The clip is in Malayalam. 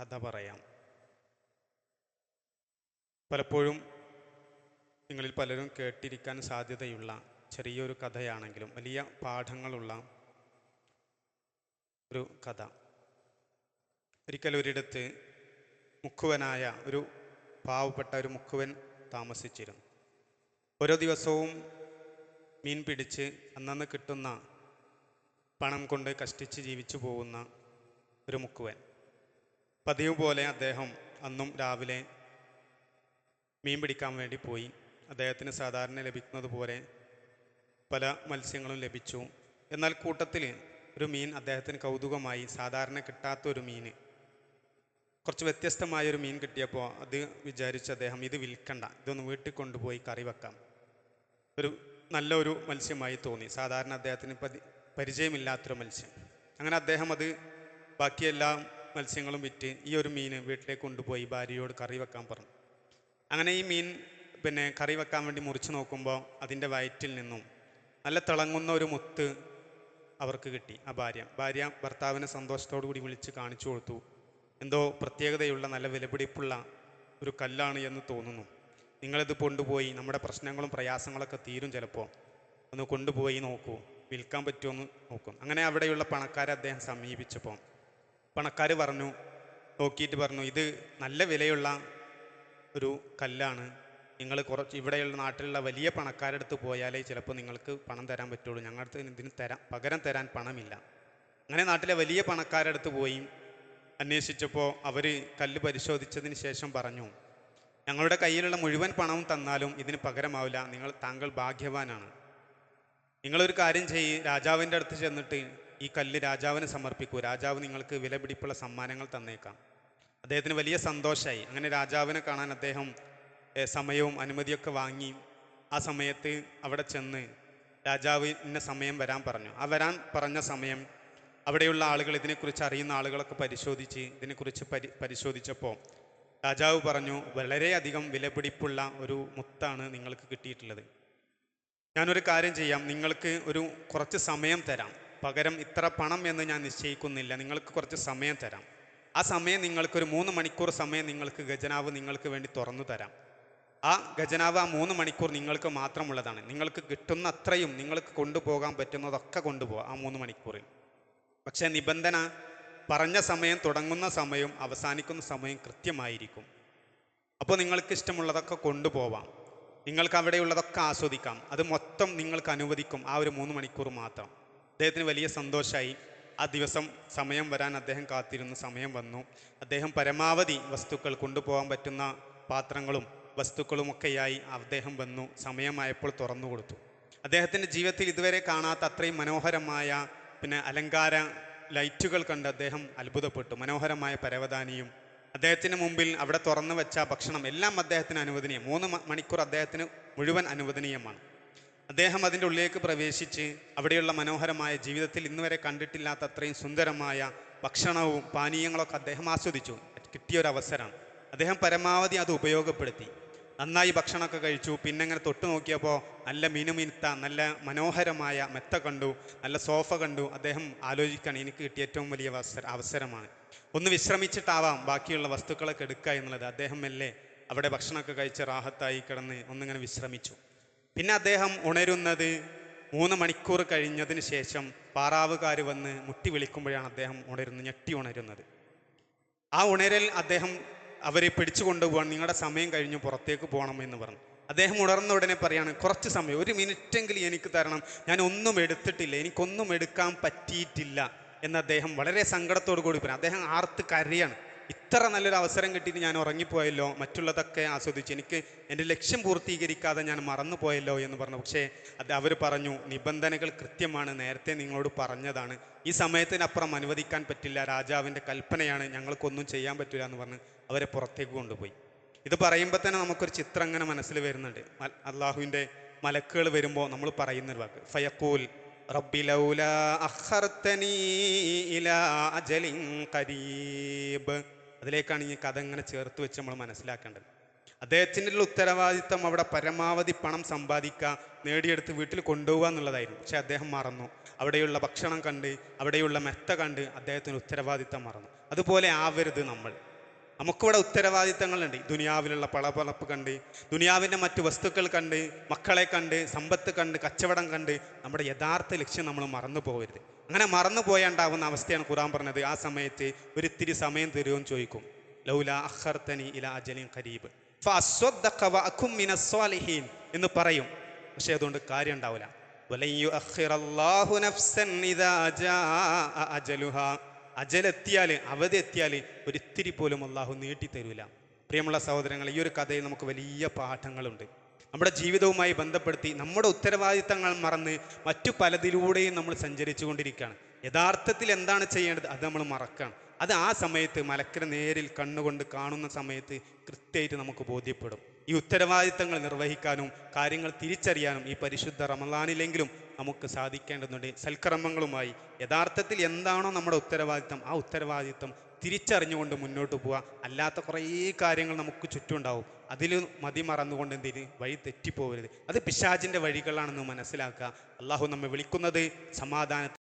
കഥ പറയാം. പലപ്പോഴും നിങ്ങളിൽ പലരും കേട്ടിരിക്കാൻ സാധ്യതയുള്ള ചെറിയൊരു കഥയാണെങ്കിലും വലിയ പാഠങ്ങളുള്ള ഒരു കഥ. ഒരിക്കൽ ഒരിടത്ത് മുക്കുവനായ ഒരു പാവപ്പെട്ട ഒരു മുക്കുവൻ താമസിച്ചിരുന്നു. ഓരോ ദിവസവും മീൻ പിടിച്ച് അന്നന്ന് കിട്ടുന്ന പണം കൊണ്ട് കഷ്ടിച്ച് ജീവിച്ചു പോകുന്ന ഒരു മുക്കുവൻ. പതിവ് പോലെ അദ്ദേഹം അന്നും രാവിലെ മീൻ പിടിക്കാൻ വേണ്ടി പോയി. അദ്ദേഹത്തിന് സാധാരണ ലഭിക്കുന്നത് പോലെ പല മത്സ്യങ്ങളും ലഭിച്ചു. എന്നാൽ കൂട്ടത്തിൽ ഒരു മീൻ അദ്ദേഹത്തിന് കൗതുകമായി സാധാരണ കിട്ടാത്ത ഒരു മീന് കുറച്ച് വ്യത്യസ്തമായ ഒരു മീൻ കിട്ടിയപ്പോൾ അത് വിചാരിച്ച് അദ്ദേഹം ഇത് വിൽക്കണ്ട ഇതൊന്ന് വീട്ടിൽ കൊണ്ടുപോയി കറി വെക്കാം. ഒരു നല്ലൊരു മത്സ്യമായി തോന്നി. സാധാരണ അദ്ദേഹത്തിന് പരിചയമില്ലാത്തൊരു മത്സ്യം. അങ്ങനെ അദ്ദേഹം അത് ബാക്കി എല്ലാ മത്സ്യങ്ങളും വിറ്റ് ഈ ഒരു മീൻ വീട്ടിലേക്ക് കൊണ്ടുപോയി ഭാര്യയോട് കറി വെക്കാൻ പറഞ്ഞു. അങ്ങനെ ഈ മീൻ പിന്നെ കറി വെക്കാൻ വേണ്ടി മുറിച്ച് നോക്കുമ്പോൾ അതിന്റെ വയറ്റിൽ നിന്നും നല്ല തിളങ്ങുന്ന ഒരു മുത്ത് അവർക്ക് കിട്ടി ആ ഭാര്യ. ഭാര്യ ഭർത്താവിനെ സന്തോഷത്തോടു കൂടി വിളിച്ച് കാണിച്ചു കൊടുത്തു. എന്തോ പ്രത്യേകതയുള്ള നല്ല വിലപിടിപ്പുള്ള ഒരു കല്ലാണ് എന്ന് തോന്നുന്നു. നിങ്ങളിത് കൊണ്ടുപോയി നമ്മുടെ പ്രശ്നങ്ങളും പ്രയാസങ്ങളൊക്കെ തീരും ചിലപ്പോൾ. ഒന്ന് കൊണ്ടുപോയി നോക്കൂ. വിൽക്കാൻ പറ്റുമോ എന്ന് നോക്കും. അങ്ങനെ അവിടെയുള്ള പണക്കാരെ അദ്ദേഹം സമീപിച്ചപ്പോൾ പണക്കാർ പറഞ്ഞു നോക്കിയിട്ട് പറഞ്ഞു ഇത് നല്ല വിലയുള്ള ഒരു കല്ലാണ്. നിങ്ങൾ കുറച്ച് ഇവിടെയുള്ള നാട്ടിലുള്ള വലിയ പണക്കാരടുത്ത് പോയാലേ ചിലപ്പോൾ നിങ്ങൾക്ക് പണം തരാൻ പറ്റുള്ളൂ. ഞങ്ങളുടെ ഇതിന് തരാൻ പകരം തരാൻ പണമില്ല. അങ്ങനെ നാട്ടിലെ വലിയ പണക്കാരടുത്ത് പോയി. അന്വേഷിച്ചപ്പോൾ അവർ കല്ല് പരിശോധിച്ചതിന് ശേഷം പറഞ്ഞു ഞങ്ങളുടെ കയ്യിലുള്ള മുഴുവൻ പണവും തന്നാലും ഇതിന് പകരമാവില്ല. നിങ്ങൾ താങ്കൾ ഭാഗ്യവാനാണ്. നിങ്ങളൊരു കാര്യം ചെയ്യ് രാജാവിന്റെ അടുത്ത് ചെന്നിട്ട് ഈ കല്ല് രാജാവിന് സമർപ്പിക്കൂ. രാജാവ് നിങ്ങൾക്ക് വിലപിടിപ്പുള്ള സമ്മാനങ്ങൾ തന്നേക്കാം. അദ്ദേഹത്തിന് വലിയ സന്തോഷമായി അങ്ങനെ രാജാവിനെ കാണാൻ അദ്ദേഹം സമയവും അനുമതിയൊക്കെ വാങ്ങി. ആ സമയത്ത് അവിടെ ചെന്ന് രാജാവ് ഇന്ന സമയം വരാൻ പറഞ്ഞു. ആ വരാൻ പറഞ്ഞ സമയം അവിടെയുള്ള ആളുകൾ ഇതിനെക്കുറിച്ച് അറിയുന്ന ആളുകളൊക്കെ പരിശോധിച്ച് ഇതിനെക്കുറിച്ച് പരി പരിശോധിച്ചപ്പോൾ രാജാവ് പറഞ്ഞു വളരെയധികം വിലപിടിപ്പുള്ള ഒരു മുത്താണ് നിങ്ങൾക്ക് കിട്ടിയിട്ടുള്ളത്. ഞാനൊരു കാര്യം ചെയ്യാം. നിങ്ങൾക്ക് ഒരു കുറച്ച് സമയം തരാം. പകരം ഇത്ര പണം എന്ന് ഞാൻ നിശ്ചയിക്കുന്നില്ല. നിങ്ങൾക്ക് കുറച്ച് സമയം തരാം. ആ സമയം നിങ്ങൾക്കൊരു മൂന്ന് മണിക്കൂർ സമയം നിങ്ങൾക്ക് ഖജനാവ് നിങ്ങൾക്ക് വേണ്ടി തുറന്നു തരാം. ആ ഖജനാവ് ആ മൂന്ന് മണിക്കൂർ നിങ്ങൾക്ക് മാത്രമുള്ളതാണ്. നിങ്ങൾക്ക് കിട്ടുന്ന അത്രയും നിങ്ങൾക്ക് കൊണ്ടുപോകാൻ പറ്റുന്നതൊക്കെ കൊണ്ടുപോകാം ആ മൂന്ന് മണിക്കൂറിൽ. പക്ഷേ നിബന്ധന പറഞ്ഞ സമയം തുടങ്ങുന്ന സമയവും അവസാനിക്കുന്ന സമയം കൃത്യമായിരിക്കും. അപ്പോൾ നിങ്ങൾക്ക് ഇഷ്ടമുള്ളതൊക്കെ കൊണ്ടുപോവാം. നിങ്ങൾക്ക് അവിടെയുള്ളതൊക്കെ ആസ്വദിക്കാം. അത് മൊത്തം നിങ്ങൾക്ക് അനുവദിക്കും ആ ഒരു മൂന്ന് മണിക്കൂർ മാത്രം. അദ്ദേഹത്തിന് വലിയ സന്തോഷമായി ആ ദിവസം സമയം വരാൻ അദ്ദേഹം കാത്തിരുന്നു സമയം വന്നു. അദ്ദേഹം പരമാവധി വസ്തുക്കൾ കൊണ്ടുപോകാൻ പറ്റുന്ന പാത്രങ്ങളും വസ്തുക്കളുമൊക്കെയായി അദ്ദേഹം വന്നു സമയമായപ്പോൾ തുറന്നു കൊടുത്തു. അദ്ദേഹത്തിന്റെ ജീവിതത്തിൽ ഇതുവരെ കാണാത്ത അത്രയും മനോഹരമായ പിന്നെ അലങ്കാര ലൈറ്റുകൾ കണ്ട് അദ്ദേഹം അത്ഭുതപ്പെട്ടു. മനോഹരമായ പരവതാനിയും അദ്ദേഹത്തിന് മുമ്പിൽ അവിടെ തുറന്നു വെച്ച ഭക്ഷണം എല്ലാം അദ്ദേഹത്തിന് അനുവദനീയം. മൂന്ന് മണിക്കൂർ അദ്ദേഹത്തിന് മുഴുവൻ അനുവദനീയമാണ്. അദ്ദേഹം അതിന്റെ ഉള്ളിലേക്ക് പ്രവേശിച്ച് അവിടെയുള്ള മനോഹരമായ ജീവിതത്തിൽ ഇന്നുവരെ കണ്ടിട്ടില്ലാത്ത അത്രയും സുന്ദരമായ ഭക്ഷണവും പാനീയങ്ങളൊക്കെ അദ്ദേഹം ആസ്വദിച്ചു. കിട്ടിയൊരു അവസരമാണ് അദ്ദേഹം പരമാവധി അത് ഉപയോഗപ്പെടുത്തി. നന്നായി ഭക്ഷണമൊക്കെ കഴിച്ചു. പിന്നെ അങ്ങനെ തൊട്ട് നോക്കിയപ്പോൾ നല്ല മിനുമിനുത്ത നല്ല മനോഹരമായ മെത്ത കണ്ടു. നല്ല സോഫ കണ്ടു. അദ്ദേഹം ആലോചിക്കുകയാണ് എനിക്ക് കിട്ടിയ ഏറ്റവും വലിയ അവസര അവസരമാണ്. ഒന്ന് വിശ്രമിച്ചിട്ടാവാം ബാക്കിയുള്ള വസ്തുക്കളൊക്കെ എടുക്കുക എന്നുള്ളത്. അദ്ദേഹം മെല്ലെ അവിടെ ഭക്ഷണമൊക്കെ കഴിച്ച് റാഹത്തായി കിടന്ന് ഒന്നിങ്ങനെ വിശ്രമിച്ചു. പിന്നെ അദ്ദേഹം ഉണരുന്നത് മൂന്ന് മണിക്കൂർ കഴിഞ്ഞതിന് ശേഷം പാറാവുകാർ വന്ന് മുട്ടി വിളിക്കുമ്പോഴാണ് അദ്ദേഹം ഉണരുന്നത് ഞെട്ടി ഉണരുന്നത്. ആ ഉണരൽ അദ്ദേഹം അവരെ പിടിച്ചു കൊണ്ടുപോകാൻ നിങ്ങളുടെ സമയം കഴിഞ്ഞു പുറത്തേക്ക് പോകണം എന്ന് പറഞ്ഞു. അദ്ദേഹം ഉണർന്ന ഉടനെ പറയാണ് കുറച്ച് സമയം ഒരു മിനിറ്റെങ്കിലും എനിക്ക് തരണം ഞാൻ ഒന്നും എടുത്തിട്ടില്ല എനിക്കൊന്നും എടുക്കാൻ പറ്റിയിട്ടില്ല എന്ന് അദ്ദേഹം വളരെ സങ്കടത്തോടു കൂടി പറഞ്ഞു അദ്ദേഹം ആർത്ത് കരയാണ്. ഇത്ര നല്ലൊരു അവസരം കിട്ടിയിട്ട് ഞാൻ ഉറങ്ങിപ്പോയല്ലോ മറ്റുള്ളതൊക്കെ ആസ്വദിച്ച്. എനിക്ക് എന്റെ ലക്ഷ്യം പൂർത്തീകരിക്കാതെ ഞാൻ മറന്നുപോയല്ലോ എന്ന് പറഞ്ഞു. പക്ഷേ അത് അവർ പറഞ്ഞു നിബന്ധനകൾ കൃത്യമാണ് നേരത്തെ നിങ്ങളോട് പറഞ്ഞതാണ്. ഈ സമയത്തിനപ്പുറം അനുവദിക്കാൻ പറ്റില്ല രാജാവിന്റെ കൽപ്പനയാണ് ഞങ്ങൾക്കൊന്നും ചെയ്യാൻ പറ്റില്ല എന്ന് പറഞ്ഞ് അവരെ പുറത്തേക്ക് കൊണ്ടുപോയി. ഇത് പറയുമ്പോൾ തന്നെ നമുക്കൊരു ചിത്രം അങ്ങനെ മനസ്സിൽ വരുന്നുണ്ട്. അള്ളാഹുവിന്റെ മലക്കുകൾ വരുമ്പോൾ നമ്മൾ പറയുന്നൊരു വാക്ക്. ഫയക്കൂൽ റബ്ബി ലൗല അഖർതനീ ഇലാ അജലിൻ ഖരീബ്. അതിലേക്കാണ് ഈ കഥ ഇങ്ങനെ ചേർത്ത് വെച്ച് നമ്മൾ മനസ്സിലാക്കേണ്ടത്. അദ്ദേഹത്തിന്റെ ഉത്തരവാദിത്തം അവിടെ പരമാവധി പണം സമ്പാദിക്കുക നേടിയെടുത്ത് വീട്ടിൽ കൊണ്ടുപോകുക എന്നുള്ളതായിരുന്നു. പക്ഷെ അദ്ദേഹം മറന്നു. അവിടെയുള്ള ഭക്ഷണം കണ്ട് അവിടെയുള്ള മെത്ത കണ്ട് അദ്ദേഹത്തിന് ഉത്തരവാദിത്തം മറന്നു. അതുപോലെ ആവരുത് നമ്മൾ. നമുക്കിവിടെ ഉത്തരവാദിത്തങ്ങളുണ്ട്. ദുനിയാവിലുള്ള പളപളപ്പ് കണ്ട് ദുനിയാവിന്റെ മറ്റു വസ്തുക്കൾ കണ്ട് മക്കളെ കണ്ട് സമ്പത്ത് കണ്ട് കച്ചവടം കണ്ട് നമ്മുടെ യഥാർത്ഥ ലക്ഷ്യം നമ്മൾ മറന്നു പോകരുത്. അങ്ങനെ മറന്നു പോയാണ്ടാവുന്ന അവസ്ഥയാണ് ഖുറാൻ പറഞ്ഞത്. ആ സമയത്ത് ഒരിത്തിരി സമയം തരുമെന്ന് ചോദിക്കും. ലൗല അഹർത്തനി ഇല അജലിൻ ഖരീബ്. എന്ന് പറയും. പക്ഷെ അതുകൊണ്ട് കാര്യം ഉണ്ടാവില്ല അജലെത്തിയാൽ അവധി എത്തിയാൽ ഒരിത്തിരി പോലും അള്ളാഹു നീട്ടിത്തരൂല. പ്രിയമുള്ള സഹോദരങ്ങൾ ഈ ഒരു കഥയിൽ നമുക്ക് വലിയ പാഠങ്ങളുണ്ട്. നമ്മുടെ ജീവിതവുമായി ബന്ധപ്പെടുത്തി നമ്മുടെ ഉത്തരവാദിത്തങ്ങൾ മറന്ന് മറ്റു പലതിലൂടെയും നമ്മൾ സഞ്ചരിച്ചു കൊണ്ടിരിക്കുകയാണ് യഥാർത്ഥത്തിൽ എന്താണ് ചെയ്യേണ്ടത്? അത് നമ്മൾ മറക്കണം അത് ആ സമയത്ത് മലക്കര നേരിൽ കണ്ണുകൊണ്ട് കാണുന്ന സമയത്ത് കൃത്യമായിട്ട് നമുക്ക് ബോധ്യപ്പെടും. ഈ ഉത്തരവാദിത്തങ്ങൾ നിർവഹിക്കാനും കാര്യങ്ങൾ തിരിച്ചറിയാനും ഈ പരിശുദ്ധ റമദാനിലെങ്കിലും നമുക്ക് സാധിക്കേണ്ടതുണ്ട്. സൽക്രമങ്ങളുമായി യഥാർത്ഥത്തിൽ എന്താണോ നമ്മുടെ ഉത്തരവാദിത്തം ആ ഉത്തരവാദിത്തം തിരിച്ചറിഞ്ഞുകൊണ്ട് മുന്നോട്ട് പോവുക. അല്ലാത്ത കുറേ കാര്യങ്ങൾ നമുക്ക് ചുറ്റുമുണ്ടാവും. അതിൽ മതി മറന്നുകൊണ്ട് എന്തിന്? വഴി തെറ്റിപ്പോകരുത് അത് പിശാചിന്റെ വഴികളാണെന്ന് മനസ്സിലാക്കുക. അള്ളാഹു നമ്മെ വിളിക്കുന്നത് സമാധാനത്തിൽ